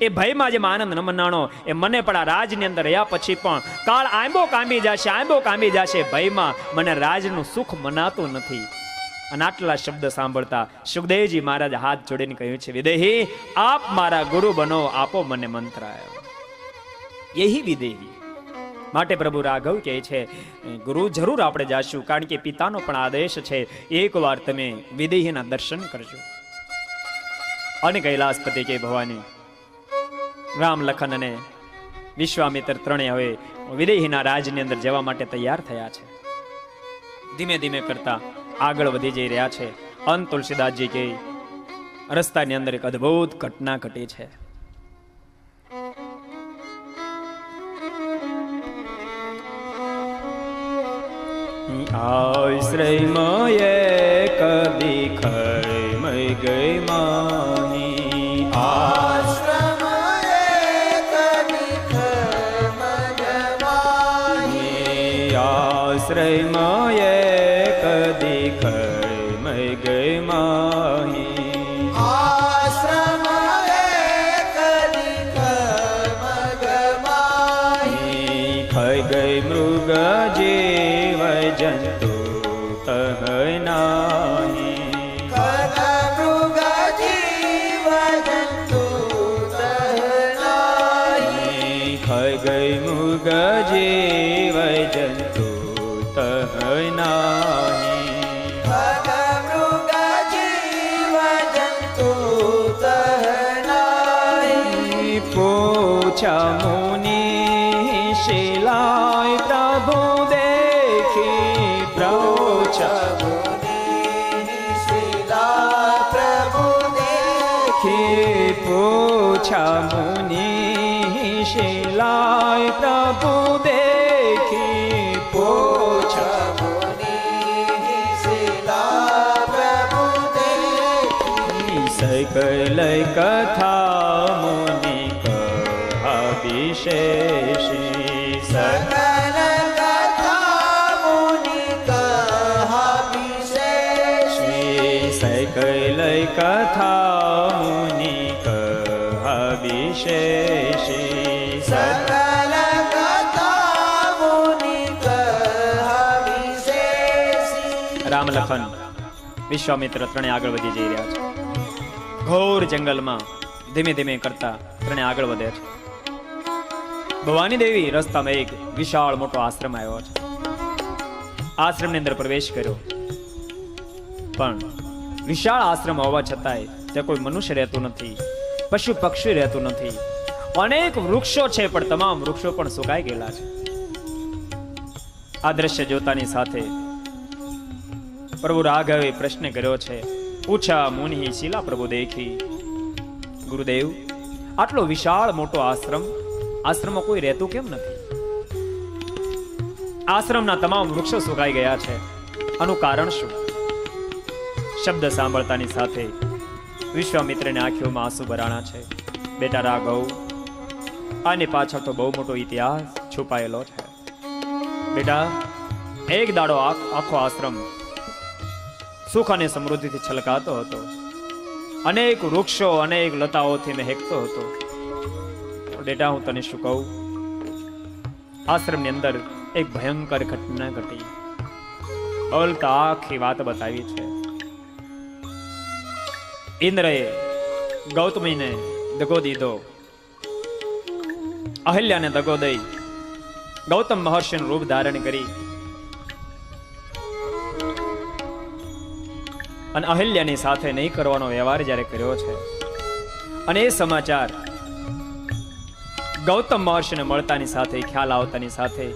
એ ભયમાં જેમ આનંદ ન મનાણો એ મને પણ આ રાજની અંદર રહ્યા પછી પણ કાળ આંબો કામી જશે, આંબો કામી જશે ભયમાં. મને રાજનું સુખ મનાતું નથી. અને આટલા શબ્દ સાંભળતા સુખદેવજી મહારાજ હાથ જોડીને કહ્યું છે, વિદેહી, આપ મારા ગુરુ બનો, આપો મને મંત્ર આવ્યો એહી વિદેહી. માટે પ્રભુ રાઘવ કહે છે, ગુરુ, જરૂર આપણે જાશું, કારણ કે પિતાનો પણ આદેશ છે, એકવાર તમે વિદેહીના દર્શન કરજો. અને કૈલાસપતિ કે ભવાની રામ લખન અને વિશ્વામિત્ર ત્રણેય હવે વિદેહીના રાજની અંદર જવા માટે તૈયાર થયા છે. ધીમે ધીમે કરતા આગળ વધી જઈ રહ્યા છે. અંત તુલસીદાસજી કે રસ્તાની અંદર એક અદ્ભુત ઘટના ઘટી છે. આશ્રયમય કદી ખરમય ગઈ માહી આશ્રયમય કદી ખરમય ગઈ માહી. ખઈ ગઈ મૃગ જીવ જંતુ તહ પૂછા শিলায় શિલાય দেখি દેખી પૂછા દેખી પૂછા મુનિ শিলায় પ્રભુ দেখি કથા મુનિ કહા વિશેષી સકલ સકલ કથા મુનિ કહા વિશેષી સકલ રામ લખન વિશ્વામિત્ર ત્રણે આગળ વધી જઈ રહ્યા છે. ઘોર જંગલમાં ધીમે ધીમે કરતા ત્રણે આગળ વધે છે. ભવાની દેવી રસ્તામાં એક વિશાળ મોટો આશ્રમ આવ્યો છે આશ્રમની અંદર પ્રવેશ કર્યો. પણ વિશાળ આશ્રમ હોવા છતાંય ત્યાં કોઈ મનુષ્ય રહેતું નથી, પશુ પક્ષી રહેતું નથી. અનેક વૃક્ષો છે, પણ તમામ વૃક્ષો પણ સુકાઈ ગયેલા છે. આ દ્રશ્ય જોતાની સાથે પ્રભુ રાઘવે પ્રશ્ન કર્યો છે, પૂછા મુનિ શિલા પ્રભુ દેખી, ગુરુદેવ, આટલો વિશાળ મોટો આશ્રમ આશ્રમમાં કોઈ રહેતું કેમ નથી? આશ્રમના તમામ વૃક્ષો સુકાઈ ગયા છે. આનું કારણ શું? શબ્દ સાંભળતાની સાથે વિશ્વામિત્રની આંખીઓમાં આંસુ ભરાણા છે. બેટા રાઘવ, આની પાછળ તો બહુ મોટો ઇતિહાસ છુપાયેલો છે. બેટા, એક દાડો આખો આશ્રમ સુખ અને સમૃદ્ધિથી છલકાતો હતો. અનેક વૃક્ષો, અનેક લતાઓથી મેં હેકતો હતો. બેટા, હું તને શું કહું? આશ્રમની અંદર એક ભયંકર ઘટના ઘટી. બોલતા આખી વાત બતાવી છે. ઇન્દ્રએ ગૌતમીને દગો દીધો. અહલ્યાને દગો દઈ ગૌતમ મહર્ષિનું રૂપ ધારણ કરી. અને અહલ્યાની સાથે નહીં કરવાનો વ્યવહાર જ્યારે કર્યો છે. અને એ સમાચાર ગૌતમ મહર્ષિને મળતાની સાથે ખ્યાલ આવતાની સાથે.